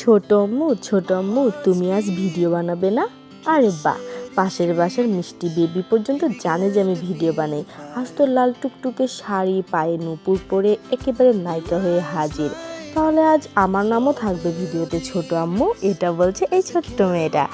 ছোট আম্মু ছোট আম্মু তুমি আজ ভিডিও বানাবে না? আরে বাহ, পাশের বাসার মিষ্টি বেবি পর্যন্ত জানে যে আমি ভিডিও বানাই। আজ তো লাল টুকটুকে শাড়ি, পায়ে নুপুর পরে একেবারে নায়িকা হয়ে হাজির। তাহলে আজ আমার নামও থাকবে ভিডিওতে ছোট আম্মু, এটা বলছে এই ছোট্ট মেয়েটা।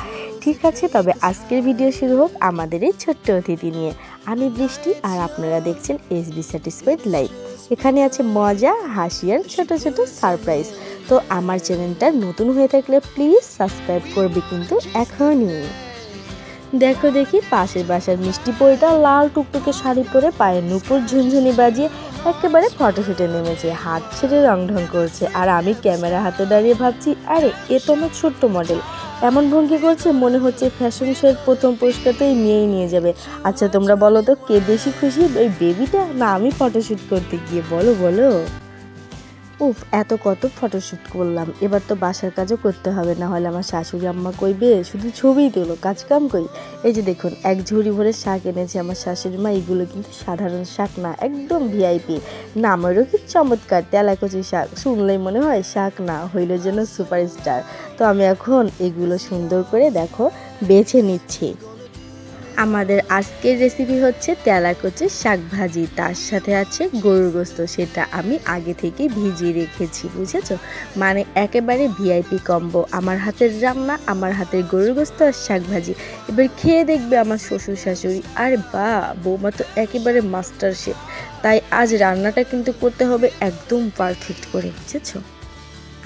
ঠিক আছে, তবে আজকের ভিডিও শুরু হোক আমাদের এই ছোট্ট অতিথি নিয়ে। আমি বৃষ্টি আর আপনারা দেখছেন এস বি স্যাটিসফাইড লাইফ এখানে আছে মজা, হাসি আর ছোট ছোট সারপ্রাইজ। তো আমার চ্যানেলটা নতুন হয়ে থাকলে প্লিজ সাবস্ক্রাইব করবে কিন্তু এখনই। দেখো দেখি পাশের বাসার মিষ্টি পরিটা লাল টুকটুকে শাড়ি পরে পায়ে নুপুর ঝুনঝুনি বাজিয়ে একেবারে ফটোশুটে নেমেছে, হাত ছেড়ে রং ঢং করছে। আর আমি ক্যামেরা হাতে দাঁড়িয়ে ভাবছি, আরে, এ তো আমার ছোট্ট মডেল। এমন ভঙ্গি করছে, মনে হচ্ছে ফ্যাশন শোয়ের প্রথম পুরস্কারটাই নিয়েই নিয়ে যাবে। আচ্ছা তোমরা বলো তো, কে বেশি খুশি, ওই বেবিটা না, আমি ফটোশ্যুট করতে গিয়ে। বলো বলো। উফ, এত কত ফটোশ্যুট করলাম। এবার তো বাসার কাজও করতে হবে, না হলে আমার শাশুড়ি আম্মা কইবে, শুধু ছবিই তোলো কাজ কাম কই? এই যে দেখুন, এক ঝুড়ি ভরে শাক এনেছে আমার শাশুড়ি মা, এগুলো কিন্তু সাধারণ শাক না, একদম ভিআইপি নামেরও কি চমৎকার, তেলাকচি শাক, শুনলেই মনে হয় শাক না, হইল যেন সুপারস্টার তো আমি এখন এগুলো সুন্দর করে দেখো, বেছে নিচ্ছি। আমাদের আজকের রেসিপি হচ্ছে তেলাকচের শাক ভাজি তার সাথে আছে গরুর গোস্ত, সেটা আমি আগে থেকে ভিজিয়ে রেখেছি, বুঝেছ? মানে একেবারে ভিআইপি কম্বো আমার হাতের রান্না, আমার হাতের গরুর গোস্ত আর শাক ভাজি এবার খেয়ে দেখবে আমার শ্বশুর শাশুড়ি আর বা, বৌমা তো একেবারে মাস্টার শেফ তাই আজ রান্নাটা কিন্তু করতে হবে একদম পারফেক্ট করে, বুঝেছ?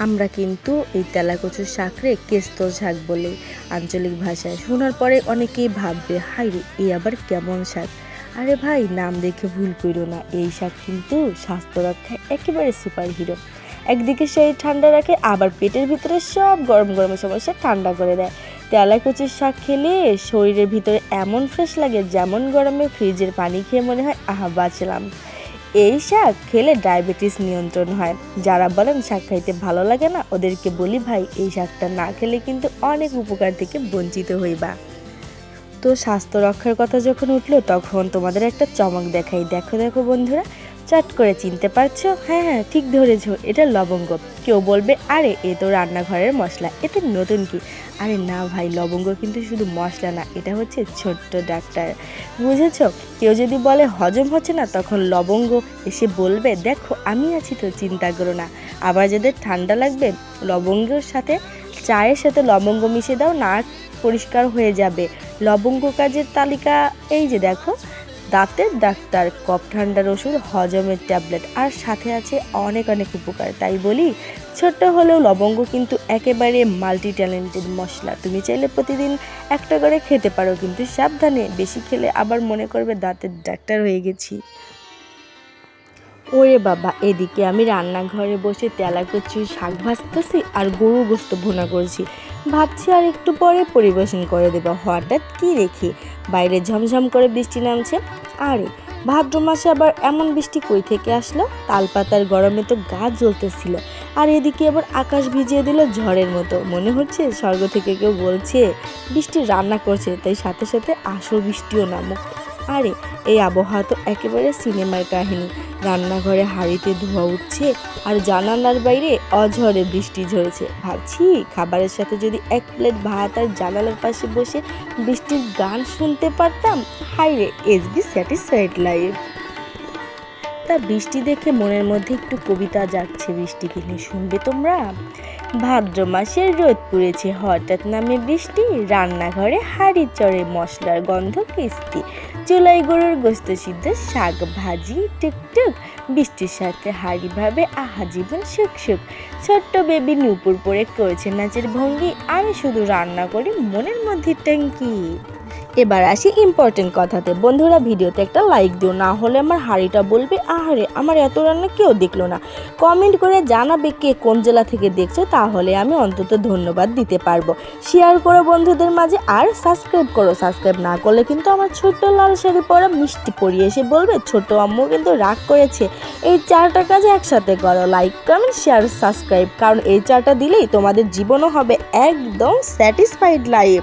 আমরা কিন্তু এই তেলাকচুর শাকরে কেস্তর শাক বলে আঞ্চলিক ভাষায় শোনার পরে অনেকেই ভাববে হাই রে এই আবার কেমন শাক আরে ভাই, নাম দেখে ভুল করো না, এই শাক কিন্তু স্বাস্থ্য রক্ষায় একেবারে সুপার হিরো একদিকে শরীর ঠান্ডা রাখে, আবার পেটের ভিতরে সব গরম গরম সমস্যা ঠান্ডা করে দেয়। তেলাকুচির শাক খেলে শরীরের ভিতরে এমন ফ্রেশ লাগে যেমন গরমে ফ্রিজের পানি খেয়ে মনে হয়, আহা, বাঁচলাম। এই শাক খেলে ডায়াবেটিস নিয়ন্ত্রণ হয়। যারা বলেন শাক খাইতে ভালো লাগে না, ওদেরকে বলি ভাই, এই শাকটা না খেলে কিন্তু অনেক উপকার থেকে বঞ্চিত হইবা। তো স্বাস্থ্য রক্ষার কথা যখন উঠল, তখন তোমাদের একটা চমক দেখাই। দেখো দেখো বন্ধুরা, চট করে চিনতে পারছ? হ্যাঁ হ্যাঁ ঠিক ধরেছ, এটা লবঙ্গ। কেউ বলবে, আরে, এ তো রান্নাঘরের মশলা, এতে নতুন কি? আরে না ভাই, লবঙ্গ কিন্তু শুধু মশলা না, এটা হচ্ছে ছোট্ট ডাক্তার। বুঝেছ? কেউ যদি বলে হজম হচ্ছে না, তখন লবঙ্গ এসে বলবে, দেখো, আমি আছি তো, চিন্তা করো না। আবার যাদের ঠান্ডা লাগবে, লবঙ্গের সাথে, চায়ের সাথে লবঙ্গ মিশিয়ে দাও, নাক পরিষ্কার হয়ে যাবে। লবঙ্গ কাজের তালিকা, এই যে দেখো দাঁতের ডাক্তার, কফ ঠান্ডার ওষুধ, হজমের ট্যাবলেট আর সাথে আছে অনেক অনেক উপকার। তাই বলি, ছোট্ট হলেও লবঙ্গ কিন্তু একেবারে মাল্টি ট্যালেন্টেড মশলা। তুমি চাইলে প্রতিদিন একটা করে খেতে পারো, কিন্তু সাবধানে বেশি খেলে আবার মনে করবে দাঁতের ডাক্তার হয়ে গেছি। ওরে বাবা, এদিকে আমি রান্নাঘরে বসে তেলা করছি শাক ভাজতেছি আর গরু গোস্ত ভুনা করছি। ভাবছি আর একটু পরে পরিবেশন করে দেব। হঠাৎ কি রেখে বাইরে ঝমঝম করে বৃষ্টি নামছে। আরে, ভাদ্র মাসে আবার এমন বৃষ্টি কই থেকে আসলো? তালপাতার গরমে তো গা জ্বলতেছিল। আর এদিকে আবার আকাশ ভিজিয়ে দিল ঝড়ের মতো। মনে হচ্ছে স্বর্গ থেকে কেউ বলছে, বৃষ্টি রান্না করছে, তাই সাথে সাথে আসল বৃষ্টিও নামুক। আরে, এই আবহাওয়া তো একেবারে সিনেমার কাহিনী। রান্নাঘরে হাঁড়িতে ধোয়া উঠছে আর জানালার বাইরে অঝরে বৃষ্টি ঝরেছে। ভাবছি খাবারের সাথে যদি এক প্লেট ভাত আর জানালার পাশে বসে বৃষ্টির গান শুনতে পারতাম হাই রে এস বি স্যাটিসফাইড লাইফ। তা বৃষ্টি দেখে মনের মধ্যে একটু কবিতা যাচ্ছে বৃষ্টি কিনে, শুনবে তোমরা? ভাদ্র মাসের রোদ পুড়েছে, হঠাৎ নামে বৃষ্টি, রান্নাঘরে হাড়ি চড়ে মশলার গন্ধ কিস্তি চুলাই গরুর গোস্ত সিদ্ধ শাক ভাজি, টুকটুক। বৃষ্টির সাথে হাড়ি ভাবে আহা জীবন সুখ সুখ। ছোট্ট বেবি নুপুর পরে করেছে নাচের ভঙ্গি। আমি শুধু রান্না করি মনের মধ্যে ট্যাঙ্কি। এবার আসি ইম্পর্টেন্ট কথাতে। বন্ধুরা, ভিডিওতে একটা লাইক দিও, না হলে আমার হাড়িটা বলবে, আহারে, আমার এত রান্না কেউ দেখল না। কমেন্ট করে জানাবে কে কোন জেলা থেকে দেখছ, তাহলে আমি অন্তত ধন্যবাদ দিতে পারব। শেয়ার করো বন্ধুদের মাঝে আর সাবস্ক্রাইব করো। সাবস্ক্রাইব না করলে কিন্তু আমার ছোট্ট লাল শাড়ি পরা মিষ্টি পরিয়ে এসে বলবে, ছোট আম্মু কিন্তু রাগ করেছে। এই চারটা কাজ একসাথে করো। লাইক কমেন্ট শেয়ার সাবস্ক্রাইব কারণ এই চারটা দিলেই তোমাদের জীবনও হবে একদম স্যাটিসফাইড লাইফ